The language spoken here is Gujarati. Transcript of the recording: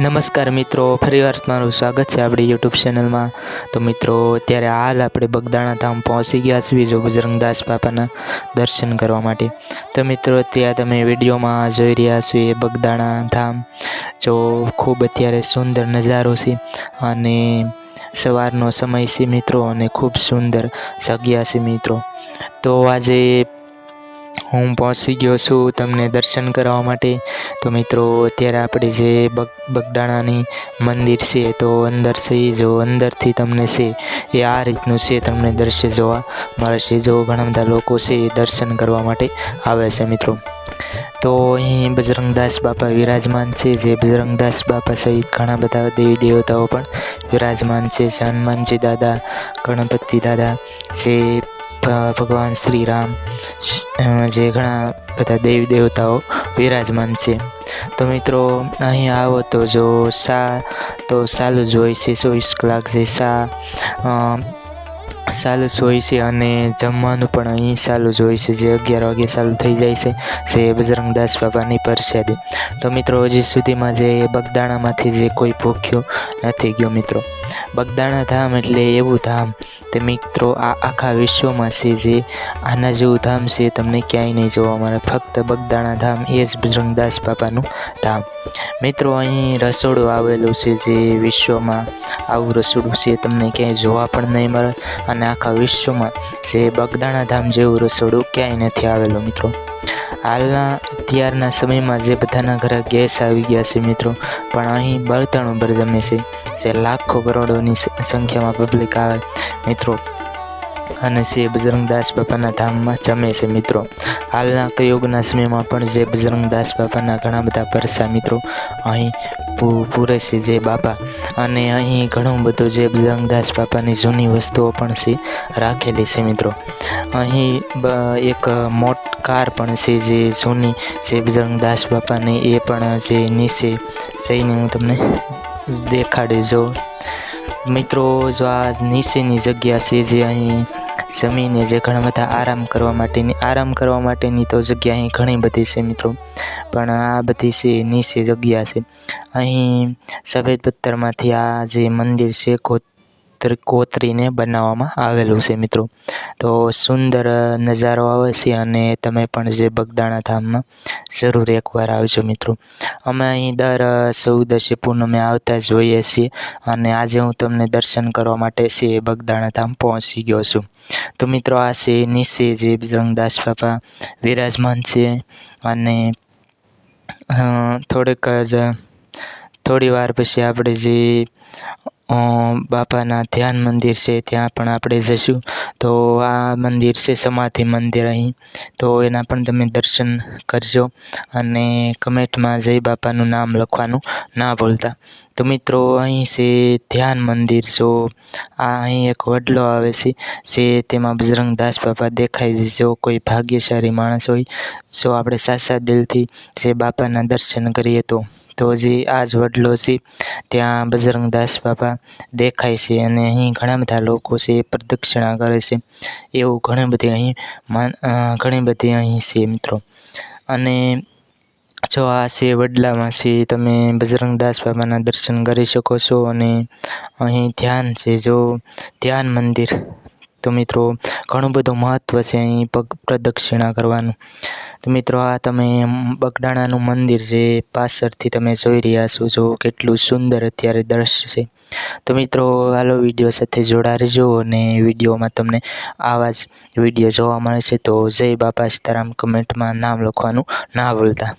નમસ્કાર મિત્રો ફરીવાર તમારું સ્વાગત છે આપણી યુટ્યુબ ચેનલમાં તો મિત્રો, અત્યારે હાલ આપણે બગદાણા ધામ પહોંચી ગયા છીએ જો બજરંગદાસ બાપાના દર્શન કરવા માટે. તો મિત્રો ત્યાં તમે વિડીયોમાં જોઈ રહ્યા છો એ બગદાણા ધામ, જો ખૂબ અત્યારે સુંદર નજારો છે અને સવારનો સમય છે મિત્રો અને ખૂબ સુંદર જગ્યા છે મિત્રો. તો આજે હું પહોંચી ગયો છું તમને દર્શન કરવા માટે. તો મિત્રો, અત્યારે આપણે જે બગ, બગદાણાની મંદિર છે, તો અંદર છે, જો અંદરથી તમને છે, એ આ રીતનું છે, તમને દ્રશ્ય જોવા મળશે. જો ઘણા બધા લોકો છે, એ દર્શન કરવા માટે આવે છે, મિત્રો. તો અહીં બજરંગદાસ બાપા વિરાજમાન છે, જે બજરંગદાસ બાપા સહિત ઘણા બધા દેવી દેવતાઓ પણ વિરાજમાન છે. હનુમાનજી દાદા, ગણપતિ દાદા છે ભ- ભગવાન શ્રી રામ જે ઘણા બધા દેવી દેવતાઓ વિરાજમાન છે. તો મિત્રો, અહીં આવો તો જો શા તો સાલું જ હોય છે ચોવીસ કલાક જે શા સાલું જ હોય છે અને જમવાનું પણ અહીં ચાલુ જ હોય છે, જે અગિયાર વાગે ચાલુ થઈ જાય છે, જે બજરંગદાસ બાપાની પ્રસાદી. તો મિત્રો, હજી સુધીમાં જે બગદાણામાંથી જે કોઈ ભૂખ્યો નથી ગયો મિત્રો. બગદાણા ધામ એટલે એવું ધામ. તે મિત્રો, આ આખા વિશ્વમાં છે જે આના જેવું ધામ છે, તમને ક્યાંય નહીં જોવા મળે. ફક્ત બગદાણા ધામ, એ જ બજરંગદાસ બાપાનું ધામ. મિત્રો, અહીં રસોડું આવેલું છે જે વિશ્વમાં આવું રસોડું છે, તમને ક્યાંય જોવા પણ નહીં મળે. અને આખા વિશ્વમાં જે બગદાણા ધામ જેવું રસોડું ક્યાંય નથી આવેલું, મિત્રો. હાલના અત્યારના સમયમાં જે બધાના ઘરે ગેસ આવી ગયા છે મિત્રો, પણ અહીં બળતણ ઉપર જમે છે. જે લાખો કરોડોની સંખ્યામાં પબ્લિક આવે મિત્રો. અને છે બજરંગદાસ બાપાના ધામમાં જમે છે મિત્રો. હાલના કયુગના સમયમાં પણ જે બજરંગદાસ બાપાના ઘણા બધા પરસા મિત્રો, અહીં પૂરે છે જે બાપા. અને અહીં ઘણું બધું જે બજરંગદાસ બાપાની જૂની વસ્તુઓ પણ છે, રાખેલી છે મિત્રો. અહીં એક મોટ કાર પણ છે જે જૂની, જે બજરંગદાસ બાપાની, એ પણ જે નીચે જઈને હું તમને દેખાડી જો મિત્રો, જો આ નીચેની જગ્યા છે જે અહીં જમીને જે ઘણા બધા આરામ કરવા માટેની, આરામ કરવા માટેની તો જગ્યા અહીં ઘણી બધી છે મિત્રો. પણ આ બધી છે, નીચે જગ્યા છે. અહીં સફેદ પથ્થરમાંથી આ જે મંદિર છે કોતર કોતરીને બનાવવામાં આવેલું છે મિત્રો. તો સુંદર નજારો આવે છે અને તમે પણ જે બગદાણા ધામમાં જરૂર એકવાર આવજો મિત્રો. અમે અહીં દર ચૌદસે પૂનમે આવતા જ હોઈએ છીએ અને આજે હું તમને દર્શન કરવા માટે એ બગદાણા ધામ પહોંચી ગયો છું. તો મિત્રો, આ છે નિશે જે બજરંગદાસ બાપા, વિરાજમાન છે અને થોડેક જ, થોડી વાર પછી આપણે જે બાપાના ધ્યાન મંદિર છે, ત્યાં પણ આપણે જઈશું. તો આ મંદિર છે, સમાધિ મંદિર અહીં. તો એના પણ તમે દર્શન કરજો અને કમેન્ટમાં જય બાપાનું નામ લખવાનું ના ભૂલતા. તો મિત્રો, અહીં છે ધ્યાન મંદિર. જો આ અહીં એક વડલો આવે છે, જે તેમાં બજરંગદાસ બાપા દેખાય છે. જો કોઈ ભાગ્યશાળી માણસ હોય, જો આપણે સાચા દિલથી જે બાપાના દર્શન કરીએ તો. તો જે આ જ વડલો છે ત્યાં બજરંગદાસ બાપા દેખાય છે અને અહીં ઘણા બધા લોકો છે એ પ્રદક્ષિણા કરે છે. એવું ઘણી બધી અહીં ઘણી બધી અહીં છે મિત્રો. અને જો આ છે વડલામાં છે, તમે બજરંગદાસ બાબાના દર્શન કરી શકો છો અને અહીં ધ્યાન છે, જો ધ્યાન મંદિર તો મિત્રો, ઘણું બધું મહત્ત્વ છે અહીં પગ પ્રદક્ષિણા કરવાનું. તો મિત્રો, આ તમે બગડાણાનું મંદિર જે પાછળથી તમે જોઈ રહ્યા છો, જો કેટલું સુંદર અત્યારે દ્રશ્ય છે. તો મિત્રો, હાલો વીડિયો સાથે જોડા રહેજો અને વિડીયોમાં તમને આવા જ વીડિયો જોવા મળે છે. તો જય બાપા સીતારામ, કમેન્ટમાં નામ લખવાનું ના ભૂલતા.